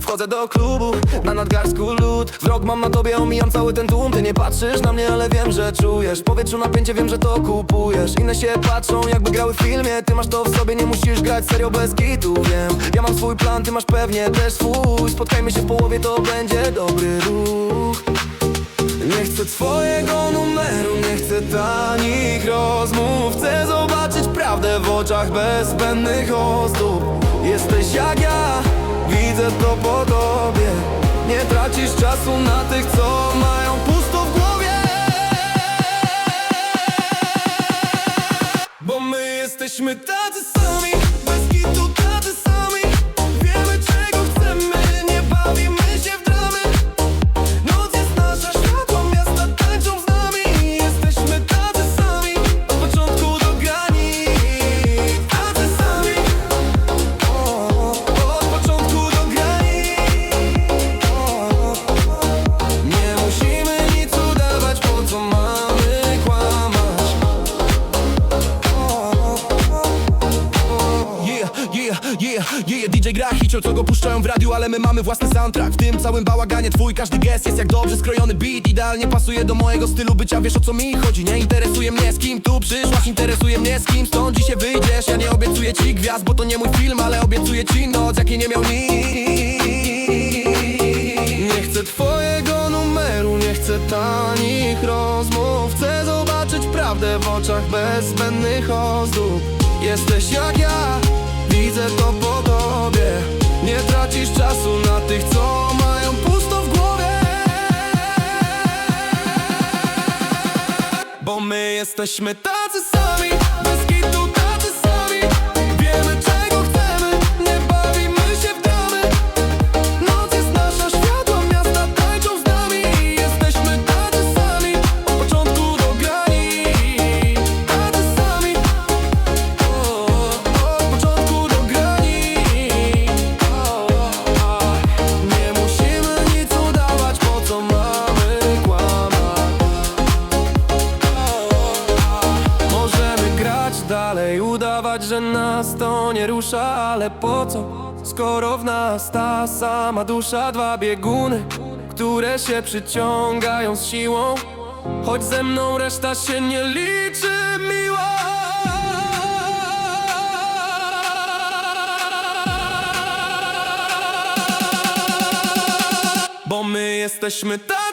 Wchodzę do klubu, na nadgarstku lód. Wrog mam na tobie, omijam cały ten tłum. Ty nie patrzysz na mnie, ale wiem, że czujesz. W powietrzu napięcie, wiem, że to kupujesz. Inne się patrzą, jakby grały w filmie. Ty masz to w sobie, nie musisz grać serio bez kitu, wiem. Ja mam swój plan, ty masz pewnie też swój. Spotkajmy się w połowie, to będzie dobry ruch. Nie chcę twojego rozmów Chcę zobaczyć prawdę w oczach bez zbędnych ozdób Jesteś jak ja, widzę to po tobie. Nie tracisz czasu na tych, co mają pusto w głowie. Bo my jesteśmy tacy yeah, yeah, DJ gra hicior, co go puszczają w radiu Ale my mamy własny soundtrack. W tym całym bałaganie twój każdy gest jest jak dobrze skrojony beat. Idealnie pasuje do mojego stylu bycia Wiesz o co mi chodzi, nie interesuje mnie z kim tu przyszłaś Interesuje mnie z kim stąd dzisiaj wyjdziesz. Ja nie obiecuję ci gwiazd, bo to nie mój film Ale obiecuję ci noc, jakiej nie miał nikt. Nie chcę twojego numeru, nie chcę tanich rozmów. Chcę zobaczyć prawdę w oczach bez zbędnych ozdób Jesteś jak ja, widzę to po tobie. Nie tracisz czasu na tych, co mają pusto w głowie. Bo my jesteśmy tacy dalej, udawać, że nas to nie rusza Ale po co, skoro w nas ta sama dusza Dwa bieguny, które się przyciągają z siłą. Choć ze mną reszta się nie liczy miło Bo my jesteśmy tak